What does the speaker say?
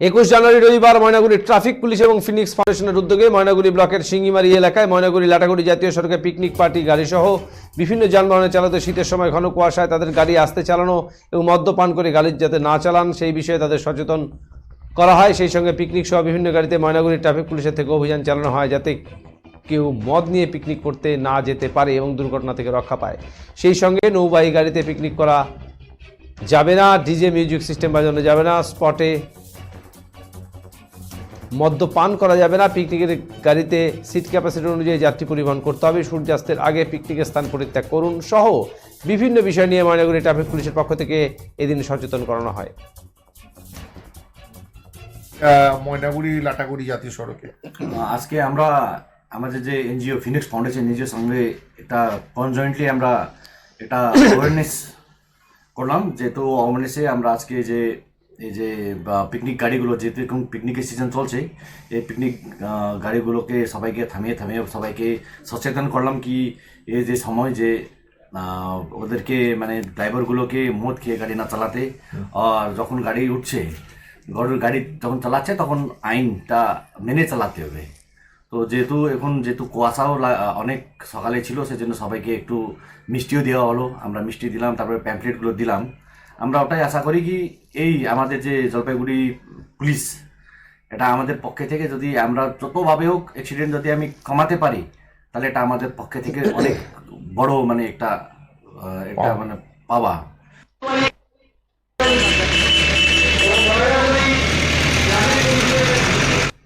একুশ জানুয়ারি রবিবার ময়নাগুড়ি ট্রাফিক পুলিশ এবং ফিনিক্স ফাউন্ডেশনের উদ্যোগে ময়নাগুড়ি ব্লকের সিঙ্গিমারি এলাকায় ময়নাগুড়ি লাটাগুড়ি জাতীয় সড়কে পিকনিক পার্টি গাড়ি সহ বিভিন্ন যানবাহনে চালাতে শীতের সময় ঘন কুয়াশায় তাদের গাড়ি আসতে চালানো এবং মদ্যপান করে গাড়ি যাতে না চালান, সেই বিষয়ে তাদের সচেতন করা হয়। সেই সঙ্গে পিকনিক সহ বিভিন্ন গাড়িতে ময়নাগুড়ি ট্রাফিক পুলিশের থেকে অভিযান চালানো হয় যাতে কেউ মদ নিয়ে পিকনিক করতে না যেতে পারে এবং দুর্ঘটনা থেকে রক্ষা পায়। সেই সঙ্গে নৌবাহী গাড়িতে পিকনিক করা যাবে না, ডিজে মিউজিক সিস্টেম বাজানো যাবে না, স্পটে মদ্যপান করা যাবে না। পিকনিকের গাড়িতে সিট ক্যাপাসিটি অনুযায়ী যাত্রী পরিবহন করতে হবে। সূর্যাস্তের আগে পিকনিকের স্থান পরিত্যাগ করুন সহ বিভিন্ন বিষয় নিয়ে ময়নাগুড়ি ট্রাফিক পুলিশের পক্ষ থেকে এদিন সচেতন করানো হয়। ময়নাগুড়ি লাটাগুড়ি জাতীয় সড়কে। আজকে আমরা আমাদের যে এনজিও ফিনিক্স ফাউন্ডেশন এনজিওর সঙ্গে এটা কনজয়েন্টলি আমরা এটা অ্যাওয়ারনেস করলাম। যেহেতু অ্যাওয়ারনেসে আমরা আজকে যে এই যে পিকনিক গাড়িগুলো, যেহেতু এখন পিকনিকের সিজন চলছে, এই পিকনিক গাড়িগুলোকে সবাইকে থামিয়ে থামিয়ে সবাইকে সচেতন করলাম কি এই যে সময় যে ওদেরকে মানে ড্রাইভারগুলোকে মদ খেয়ে গাড়ি না চালাতে, আর যখন গাড়ি উঠছে, গরুর গাড়ি যখন চালাচ্ছে, তখন আইনটা মেনে চালাতে হবে। তো যেহেতু এখন যেহেতু কুয়াশাও অনেক সকালে ছিল, সেজন্য সবাইকে একটু মিষ্টিও দেওয়া হলো। আমরা মিষ্টি দিলাম, তারপরে প্যাম্পলেটগুলো দিলাম। আমরা ওটাই আশা করি কি এই আমাদের যে জলপাইগুড়ি পুলিশ, এটা আমাদের পক্ষে থেকে যদি আমরা যতভাবে হোক অ্যাক্সিডেন্ট যদি আমি কমাতে পারি, তাহলে এটা আমাদের পক্ষে থেকে অনেক বড় মানে একটা এটা মানে পাওয়া।